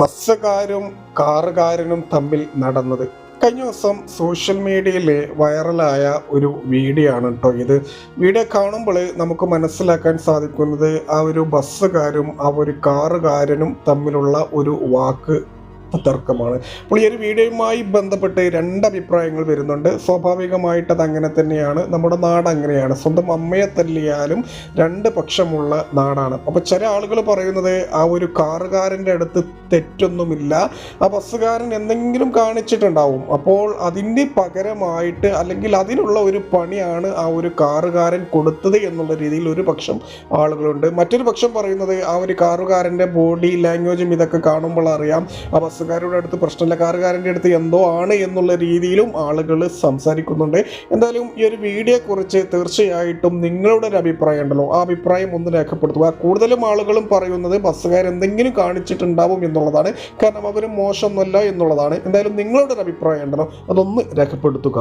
ബസ്സുകാരും കാറുകാരനും തമ്മിൽ നടന്നത്. കഴിഞ്ഞ ദിവസം സോഷ്യൽ മീഡിയയിൽ വൈറലായ ഒരു വീഡിയോ ആണ് കേട്ടോ ഇത്. വീഡിയോ കാണുമ്പോൾ നമുക്ക് മനസ്സിലാക്കാൻ സാധിക്കുന്നത് ആ ഒരു ബസ്സുകാരും ആ ഒരു കാറുകാരനും തമ്മിലുള്ള ഒരു വാക്ക് തർക്കമാണ്. അപ്പോൾ ഈ ഒരു വീഡിയോയുമായി ബന്ധപ്പെട്ട് രണ്ട് അഭിപ്രായങ്ങൾ വരുന്നുണ്ട്. സ്വാഭാവികമായിട്ട് അത് അങ്ങനെ തന്നെയാണ്. നമ്മുടെ നാട് അങ്ങനെയാണ്. സ്വന്തം അമ്മയെ തല്ലിയാലും രണ്ട് പക്ഷമുള്ള നാടാണ്. അപ്പോൾ ചില ആളുകൾ പറയുന്നത് ആ ഒരു കാറുകാരന്റെ അടുത്ത് തെറ്റൊന്നുമില്ല. ആ ബസ്സുകാരൻ എന്തെങ്കിലും കാണിച്ചിട്ടുണ്ടാവും. അപ്പോൾ അതിന്റെ പകരമായിട്ട് അല്ലെങ്കിൽ അതിനുള്ള ഒരു പണിയാണ് ആ ഒരു കാറുകാരൻ കൊടുത്തത് എന്നുള്ള രീതിയിൽ ഒരു പക്ഷം ആളുകളുണ്ട്. മറ്റൊരു പക്ഷം പറയുന്നത് ആ ഒരു കാറുകാരന്റെ ബോഡി ലാംഗ്വേജും ഇതൊക്കെ കാണുമ്പോൾ അറിയാം. ആ ബസ്സുകാരുടെ അടുത്ത് പ്രശ്നമില്ല. കാറുകാരന്റെ അടുത്ത് എന്തോ ആണ് എന്നുള്ള രീതിയിലും ആളുകൾ സംസാരിക്കുന്നുണ്ട്. എന്തായാലും ഈ ഒരു വീഡിയോയെക്കുറിച്ച് തീർച്ചയായിട്ടും നിങ്ങളുടെ ഒരു അഭിപ്രായം ഉണ്ടല്ലോ. ആ അഭിപ്രായം ഒന്ന് രേഖപ്പെടുത്തുക. കൂടുതലും ആളുകളും പറയുന്നത് ബസ്സുകാർ എന്തെങ്കിലും കാണിച്ചിട്ടുണ്ടാവും എന്നുള്ളതാണ്. കാരണം അവർ മോശമൊന്നുമല്ല എന്നുള്ളതാണ്. എന്തായാലും നിങ്ങളുടെ ഒരു അഭിപ്രായം ഉണ്ടല്ലോ. അതൊന്ന് രേഖപ്പെടുത്തുക.